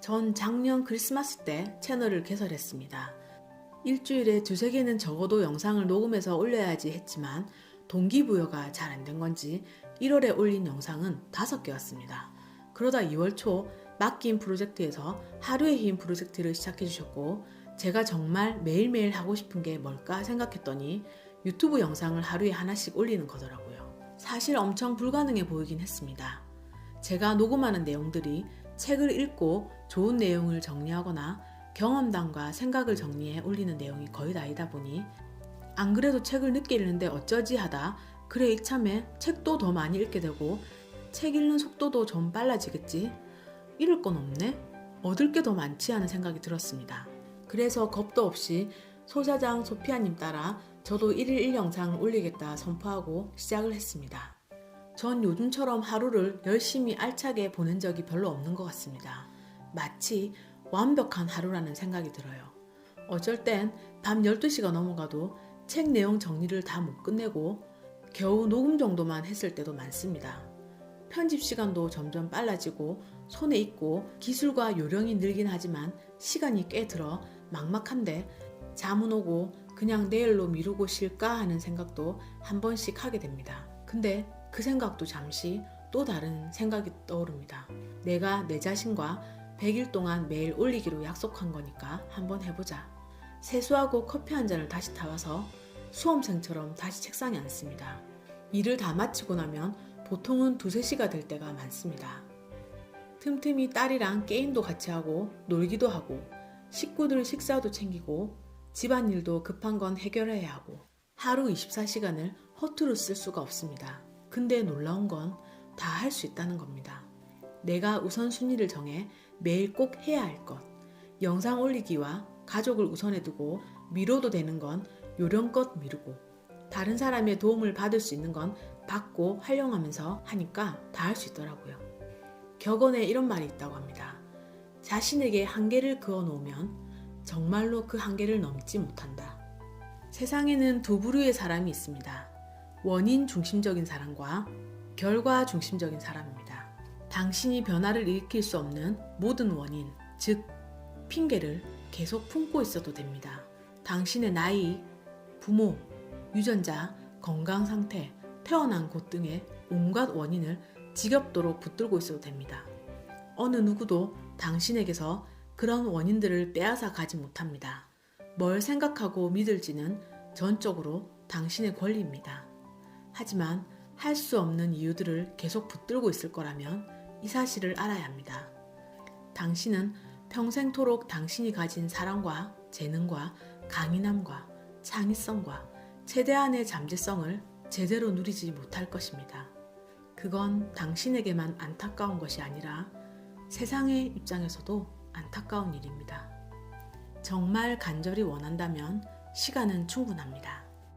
전 작년 크리스마스 때 채널을 개설했습니다. 일주일에 두세 개는 적어도 영상을 녹음해서 올려야지 했지만 동기부여가 잘 안 된 건지 1월에 올린 영상은 5개였습니다. 그러다 2월 초 맡긴 프로젝트에서 하루의 힘 프로젝트를 시작해 주셨고 제가 정말 매일매일 하고 싶은 게 뭘까 생각했더니 유튜브 영상을 하루에 하나씩 올리는 거더라고요. 사실 엄청 불가능해 보이긴 했습니다. 제가 녹음하는 내용들이 책을 읽고 좋은 내용을 정리하거나 경험담과 생각을 정리해 올리는 내용이 거의 다이다 보니 안 그래도 책을 늦게 읽는데 어쩌지 하다 그래 이참에 책도 더 많이 읽게 되고 책 읽는 속도도 좀 빨라지겠지? 잃을 건 없네. 얻을 게 더 많지 하는 생각이 들었습니다. 그래서 겁도 없이 소사장 소피아님 따라 저도 1일 1영상을 올리겠다 선포하고 시작을 했습니다. 전 요즘처럼 하루를 열심히 알차게 보낸 적이 별로 없는 것 같습니다 마치 완벽한 하루라는 생각이 들어요. 어쩔 땐 밤 12시가 넘어가도 책 내용 정리를 다 못 끝내고 겨우 녹음 정도만 했을 때도 많습니다. 편집 시간도 점점 빨라지고 손에 익고 기술과 요령이 늘긴 하지만 시간이 꽤 들어 막막한데 잠은 오고 그냥 내일로 미루고 쉴까 하는 생각도 한 번씩 하게 됩니다. 근데 그 생각도 잠시 또 다른 생각이 떠오릅니다. 내가 내 자신과 100일 동안 매일 올리기로 약속한 거니까 한번 해보자. 세수하고 커피 한 잔을 다시 타와서 수험생처럼 다시 책상에 앉습니다. 일을 다 마치고 나면 보통은 두세 시가 될 때가 많습니다. 틈틈이 딸이랑 게임도 같이 하고 놀기도 하고 식구들 식사도 챙기고 집안일도 급한 건 해결해야 하고 하루 24시간을 허투루 쓸 수가 없습니다. 근데 놀라운 건 다 할 수 있다는 겁니다. 내가 우선순위를 정해 매일 꼭 해야 할 것, 영상 올리기와 가족을 우선해 두고 미뤄도 되는 건 요령껏 미루고 다른 사람의 도움을 받을 수 있는 건 받고 활용하면서 하니까 다 할 수 있더라고요. 격언에 이런 말이 있다고 합니다. 자신에게 한계를 그어 놓으면 정말로 그 한계를 넘지 못한다. 세상에는 두 부류의 사람이 있습니다. 원인 중심적인 사람과 결과 중심적인 사람입니다. 당신이 변화를 일으킬 수 없는 모든 원인, 즉, 핑계를 계속 품고 있어도 됩니다. 당신의 나이, 부모, 유전자, 건강 상태, 태어난 곳 등의 온갖 원인을 지겹도록 붙들고 있어도 됩니다. 어느 누구도 당신에게서 그런 원인들을 빼앗아 가지 못합니다. 뭘 생각하고 믿을지는 전적으로 당신의 권리입니다. 하지만 할 수 없는 이유들을 계속 붙들고 있을 거라면 이 사실을 알아야 합니다. 당신은 평생토록 당신이 가진 사랑과 재능과 강인함과 창의성과 최대한의 잠재성을 제대로 누리지 못할 것입니다. 그건 당신에게만 안타까운 것이 아니라 세상의 입장에서도 안타까운 일입니다. 정말 간절히 원한다면 시간은 충분합니다.